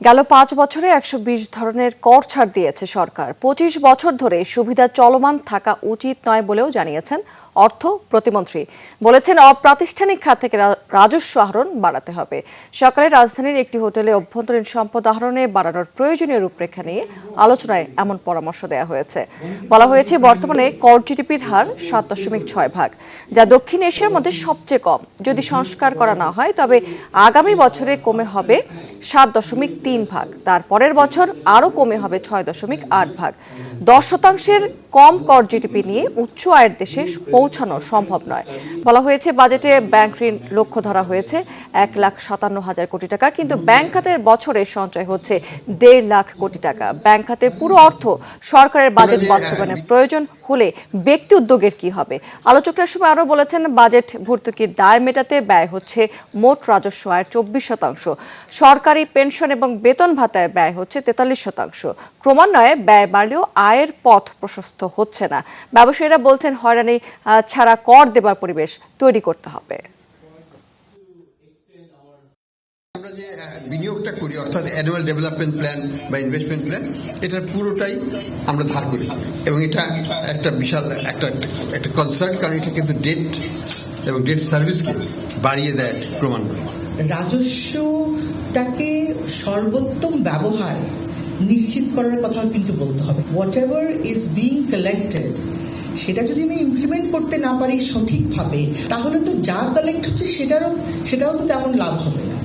গেল পাঁচ বছরে একশো বিশ ধরনের কর ছাড় দিয়েছে সরকার। পঁচিশ বছর ধরে সুবিধা চলমান থাকা উচিত নয় বলেও জানিয়েছেন অর্থ প্রতিমন্ত্রী। বলেছেন, অপ্রাতিষ্ঠানিক খাত থেকে রাজস্ব আহরণ বাড়াতে হবে। সকালে রাজধানীর একটি হোটেলে অভ্যন্তরীণ সম্পদ আহরণে বাড়ানোর প্রয়োজনীয় রূপরেখা নিয়ে আলোচনায় এমন পরামর্শ দেওয়া হয়েছে। বলা হয়েছে, বর্তমানে কর জিডিপির হার সাত দশমিক ছয় ভাগ, যা দক্ষিণ এশিয়ার মধ্যে সবচেয়ে কম। যদি সংস্কার করা না হয়, তবে আগামী বছরে কমে হবে সাত দশমিক তিন ভাগ। তার পরের বছর আরও কমে হবে ছয় দশমিক আট ভাগ। দশ শতাংশের কম কর জিডিপি নিয়ে উচ্চ আয়ের দেশে পৌঁছানো সম্ভব নয়। বলা হয়েছে, বাজেটে ব্যাংক ঋণ লক্ষ্য ধরা হয়েছে এক লাখ সাতান্ন হাজার কোটি টাকা, কিন্তু ব্যাংক খাতের বছরে সঞ্চয় হচ্ছে দেড় লাখ কোটি টাকা। ব্যাংক খাতের পুরো অর্থ সরকারের বাজেট বাস্তবায়নের প্রয়োজন হলে ব্যক্তি উদ্যোগের কি হবে? আলোচকরা সময় আরও বলেছেন, বাজেট ভর্তুকির দায় মেটাতে ব্যয় হচ্ছে মোট রাজস্ব আয়ের চব্বিশ শতাংশ। সরকারি পেনশন এবং বেতন ভাতায় ব্যয় হচ্ছে তেতাল্লিশ শতাংশ। ক্রমান্বয়ে ব্যয় বাড়লেও আয়ের পথ প্রশস্ত হচ্ছে না। ব্যবসায়ীরা বলছেন হয়রানি ছাড়া কর দেবার পরিবেশ তৈরি করতে হবে। আমরা যে বিনিয়োগটা করি, অর্থাৎ অ্যানুয়াল ডেভেলপমেন্ট প্ল্যান বা ইনভেস্টমেন্ট প্ল্যান এটার পুরোটাই আমরা ধার করেছি। এবং এটা একটা বিশাল, একটা একটা কনসার্ন কারণ এটা কিন্তু ডেট এবং ডেট সার্ভিসকে বাড়িয়ে দেয় ক্রমান্বয়ে। রাজস্বটাকে সর্বোত্তম ব্যবহার নিশ্চিত করার কথা কিন্তু বলতে হবে। Whatever is being collected সেটা যদি আমি ইমপ্লিমেন্ট করতে না পারি সঠিকভাবে, তাহলে তো যা কালেক্ট হচ্ছে সেটারও সেটাও তো তেমন লাভ হবে না।